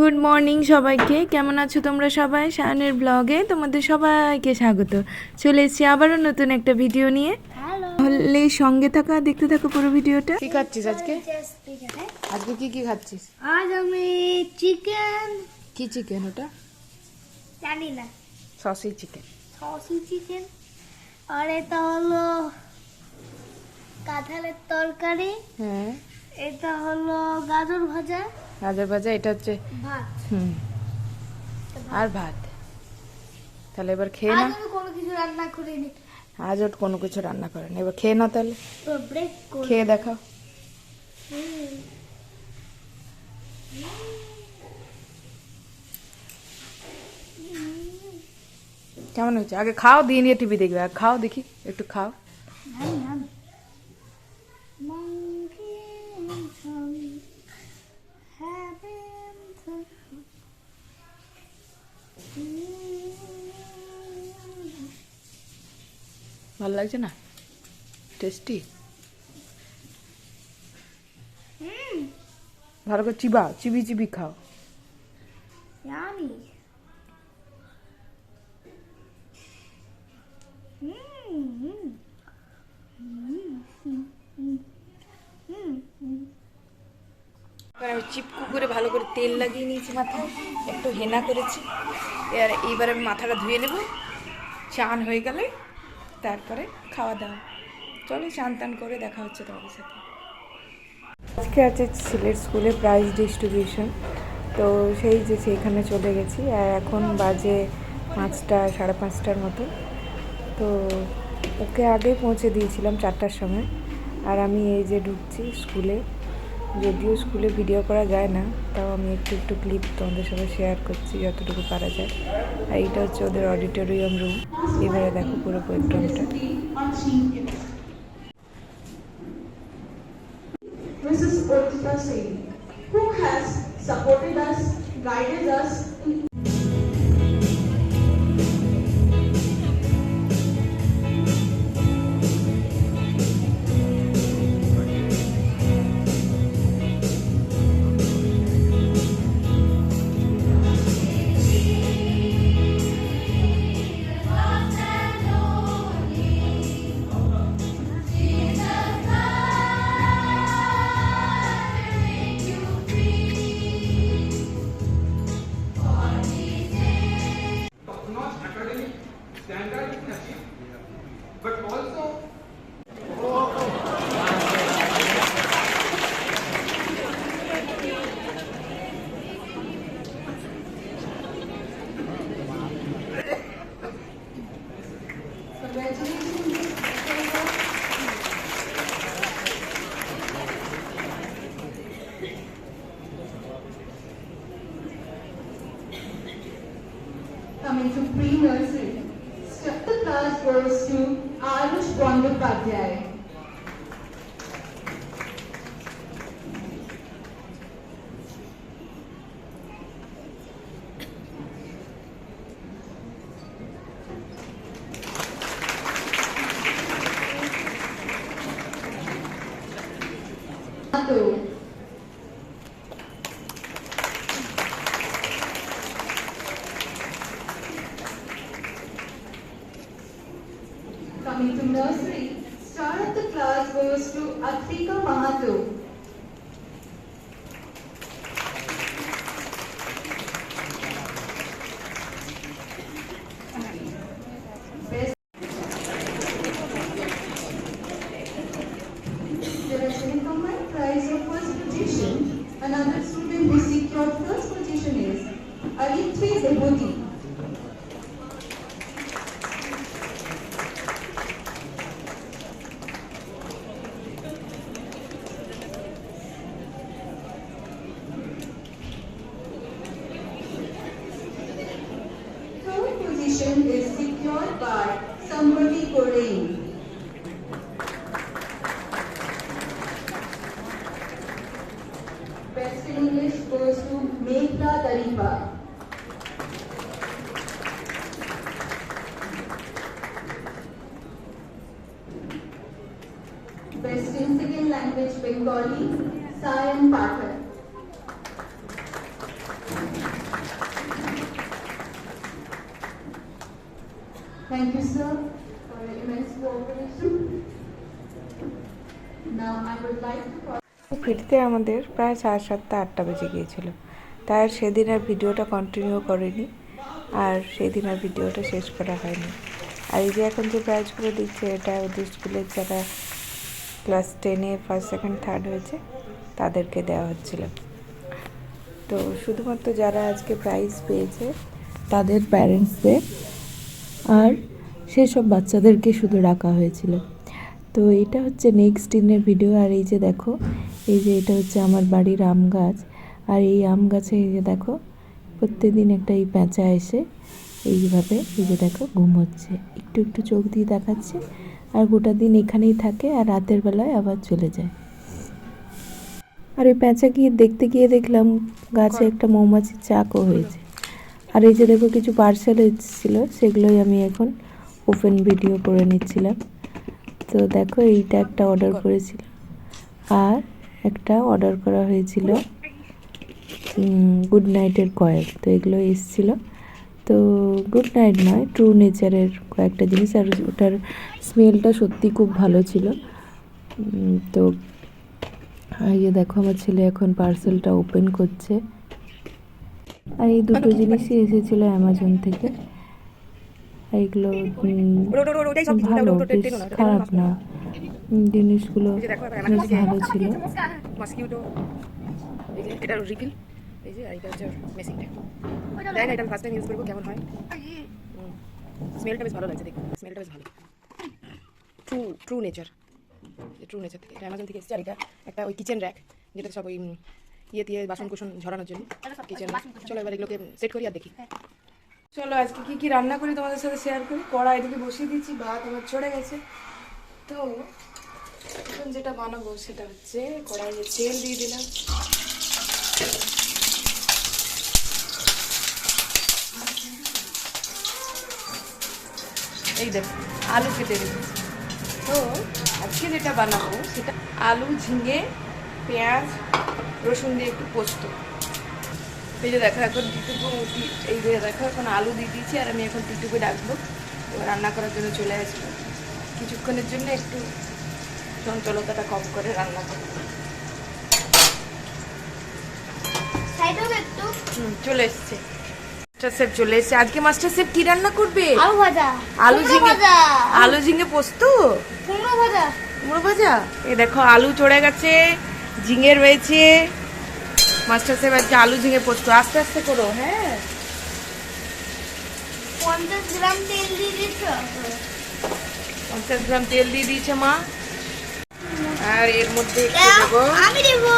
Good morning সবাইকে। কেমন আছো তোমরা সবাই? শায়নের ব্লগে তোমাদের সবাইকে স্বাগত। চলে এসেছি আবারও নতুন একটা ভিডিও নিয়ে। হ্যালো হলে সঙ্গে থাকা দেখতে থাকো পুরো ভিডিওটা কি খাচ্ছিস আজকে? আজকে কি কি খাচ্ছিস? আজ আমি চিকেন কি চিকেন ওটা? জানি না। সসি চিকেন সসি চিকেন আর এটা হলো কাঁঠালের তরকারি। হ্যাঁ। এটা হলো গাজর ভাজা। গাজর ভাজা এটা হচ্ছে হুম। আর ভাত। তাহলে এবার খেয়ে না কোনো কিছু রান্না করিনি। আজ ওর কোনো কিছু রান্না করে না এবার খেয়ে না তাহলে। খেয়ে দেখাও। কেমন হয়েছে? আগে খাও দিয়ে নিয়ে টিভি দেখবে। আর খাও দেখি একটু খাও। ভালো লাগছে না? টেস্টি হুম। ভালো করে চিবা চিবি চিবি খাও. আমি চিপকু করে ভালো করে তেল লাগিয়ে নিয়েছি মাথায়। একটু হেনা করেছি। এবার এইবার আমি মাথাটা ধুয়ে নেব। চান হয়ে গেলে তারপরে খাওয়া দাওয়া চলো চান টান করে দেখা হচ্ছে তোমাদের সাথে। আজকে আছে ছেলের স্কুলে প্রাইজ ডিস্ট্রিবিউশন তো সেই যে সেখানে চলে গেছি। আর এখন বাজে পাঁচটা, সাড়ে পাঁচটার মতো। তো ওকে আগে পৌঁছে দিয়েছিলাম চারটার সময়। আর আমি এই যে ঢুকছি স্কুলে। যদিও স্কুলে ভিডিও করা যায় না তাও আমি একটু একটু ক্লিপ তোমাদের সাথে শেয়ার করছি যতটুকু পারা যায় আর এইটা হচ্ছে ওদের অডিটোরিয়াম রুম এবারে দেখো পুরো প্রোগ্রামটা Mrs. Ortita Singh, who has supported us, guided us standard achieve, but also refers to Anush Bandopadhyay. three, star of the class goes to Aktika Mahato. Another student who secured first position is Aditya Deboti. Tarifa. Best in second language Bengali, Sayan Pathak. Thank you, sir, for your immense cooperation. Now I would like to... call... ফিরতে আমাদের প্রায় সাড়ে সাতটা আটটা বেজে গিয়েছিল তাই আর সেদিন আর ভিডিওটা কন্টিনিউ করিনি, আর সেদিন আর ভিডিওটা শেষ করা হয়নি। আর এই যে এখন যে প্রাইজগুলো দিচ্ছে, এটা ওদের স্কুলের যারা ক্লাস টেনে ফার্স্ট সেকেন্ড থার্ড হয়েছে, তাদেরকে দেওয়া হচ্ছিল। তো শুধুমাত্র যারা আজকে প্রাইজ পেয়েছে, তাদের প্যারেন্টসদের আর সেসব বাচ্চাদেরকে শুধু রাখা হয়েছিল। তো এটা হচ্ছে নেক্সট দিনের ভিডিও আর এই যে দেখো, এই যে এটা হচ্ছে আমার বাড়ির আম গাছ। আর এই আম গাছে এই যে দেখো, প্রত্যেকদিন একটা এই প্যাঁচা এসে এইভাবে এই যে দেখো ঘুমোচ্ছে। একটু একটু চোখ দিয়ে দেখাচ্ছে আর গোটা দিন এখানেই থাকে আর রাতের বেলায় আবার চলে যায়। আর ওই প্যাঁচা গিয়ে দেখতে গিয়ে দেখলাম গাছে একটা মৌমাছির চাকও হয়েছে। আর এই যে দেখো কিছু পার্সেল এসেছিল, সেগুলোই আমি এখন ওপেন ভিডিও করে নিচ্ছিলাম। তো দেখো এইটা একটা অর্ডার করেছিলাম আর একটা অর্ডার করা হয়েছিল গুড নাইটের কয়েল তো এগুলো এসেছিল। তো গুড নাইট নয় ট্রু নেচারের কয়েকটা জিনিস আর ওটার স্মেলটা সত্যি খুব ভালো ছিল। তো আর এই যে দেখো আমার ছেলে এখন পার্সেলটা ওপেন করছে। আর এই দুটো জিনিসই এসেছিল অ্যামাজন থেকে। এগুলো ভালো বেশ খারাপ না। জিনিসগুলো বেশ ভালো ছিল। এই যে এটা হচ্ছে মেসিংটা দেখ না এটা ফার্স্ট টাইম ইউজ করব কেমন হয়? স্মেলটা বেশ ভালো লাগছে দেখ স্মেলটা বেশ ভালো। True true nature true nature থেকে এটা অ্যামাজন থেকে এসেছে আর এটা একটা ওই কিচেন র্যাক যেটা সব ওই ইয়ে দিয়ে বাসন কুসন ঝরানোর জন্য। কিচেন চলো এবার এগুলোকে সেট করি আর দেখি। চলো আজকে কি কি রান্না করি তোমাদের সাথে শেয়ার করি? কড়া এদিকে বসিয়ে দিচ্ছি ভাত আমার চড়ে গেছে। তো এখন যেটা বানাবো সেটা হচ্ছে কড়াইয়ে তেল দিয়ে দিলাম। এই দেখো আলু কেটে রেখেছি তো আজকে যেটা বানাবো সেটা আলু ঝিঙে পেঁয়াজ রসুন দিয়ে একটু পোস্ত। এই যে দেখো এখন টিটুকু এই যে দেখো এখন আলু দিয়ে দিয়েছি আর আমি এখন টিটুকে ডাকবো এবার রান্না করার জন্য চলে আসব। কিছুক্ষণের জন্য একটু চঞ্চলতাটা কম করে রান্না করব। চলে এসছে। মাস্টার শেফ চলে এসছে। আজকে মাস্টার শেফ কি রান্না করবে? আলু ভাজা। আলু ঝিঙে আলু ঝিঙে পোস্ত? কুমড়ো ভাজা। কুমড়ো ভাজা? এই দেখো আলু চড়ে গেছে ঝিঙে রয়েছে। মাস্টার শেফ আজকে আলু ঝিঙে পোস্ত। আস্তে আস্তে করো হ্যাঁ। পঞ্চাশ গ্রাম তেল দিয়ে দিচ্ছ পঞ্চাশ গ্রাম তেল দিয়ে দিয়েছে মা। আর এর মধ্যে আমি দেবো।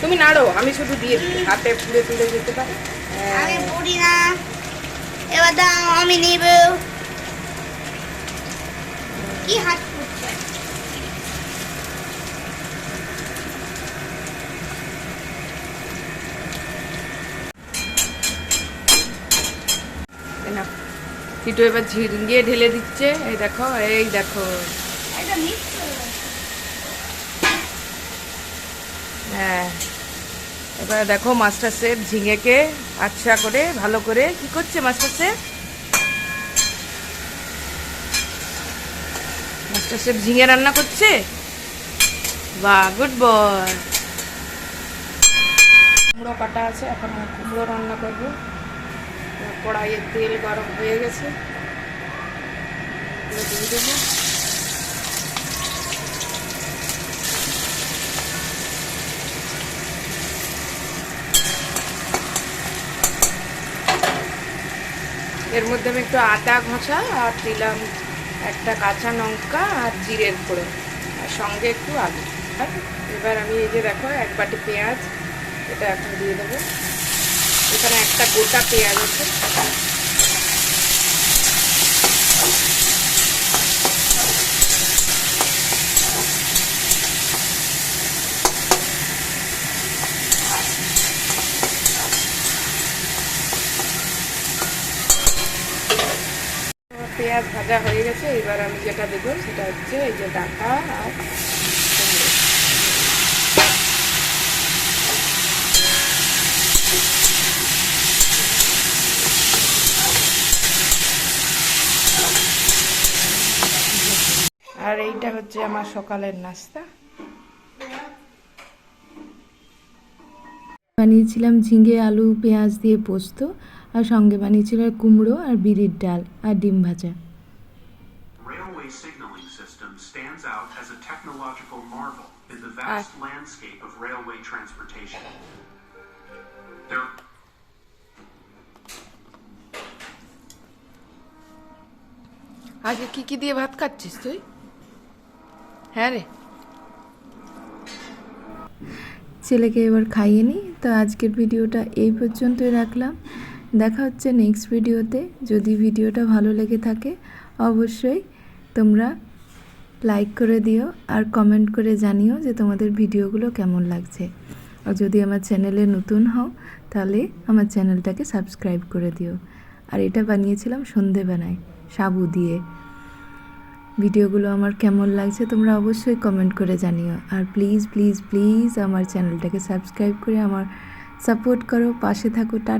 তুমি নাড়ো আমি শুধু দিয়ে দিই। হাতে পুড়ে তুলে যেতে পারে। আমি পড়ি না। এবার দাও আমি নিব। কি হাত করছে টিটু এবার ঝিঙ্গে ঢেলে দিচ্ছে। এই দেখো এই দেখো। হ্যাঁ এবার দেখো মাস্টার শেফ ঝিঙেকে আচ্ছা করে, ভালো করে। কি করছে মাস্টার মাস্টার ঝিঙে রান্না করছে? বাহ গুড বয় কুমড়ো কাটা আছে, এখন কুমড়ো রান্না করব। এবার কড়াইয়ে তেল গরম হয়ে গেছে। দিয়ে দেবো। এর মধ্যে আমি একটু আদা ঘষা আর দিলাম একটা কাঁচা লঙ্কা আর জিরের করে আর সঙ্গে একটু আলু। আর এবার আমি এই যে দেখো, এক বাটি পেঁয়াজ, এটা এখন দিয়ে দেবো। এখানে একটা গোটা পেঁয়াজ আছে। যেটা দেবেন সেটা হচ্ছে এই যে ডাটা আর আর এইটা হচ্ছে আমার সকালের নাস্তা। বানিয়েছিলাম ঝিঙে, আলু, পেঁয়াজ দিয়ে পোস্ত, আর সঙ্গে বানিয়েছিলাম কুমড়ো আর বিড়ির ডাল আর ডিম ভাজা। Technological marvel in the vast landscape of railway transportation. There আজকে কি কি দিয়ে ভাত খাচ্ছিস তুই? হ্যাঁ রে। ছেলেকে এবার খাইয়ে নিই তো আজকের ভিডিওটা এই পর্যন্তই রাখলাম। দেখা হচ্ছে নেক্সট ভিডিওতে যদি ভিডিওটা ভালো লেগে থাকে অবশ্যই তোমরা লাইক করে দিও আর কমেন্ট করে জানিও যে তোমাদের ভিডিওগুলো কেমন লাগছে। আর যদি আমার চ্যানেলে নতুন হও, তাহলে আমার চ্যানেলটাকে সাবস্ক্রাইব করে দিও। আর এটা বানিয়েছিলাম সন্ধেবেলায়, সাবু দিয়ে। ভিডিওগুলো আমার কেমন লাগছে তোমরা অবশ্যই কমেন্ট করে জানিও। আর প্লিজ প্লিজ প্লিজ আমার চ্যানেলটাকে সাবস্ক্রাইব করে আমার সাপোর্ট করো। পাশে থাকো, টা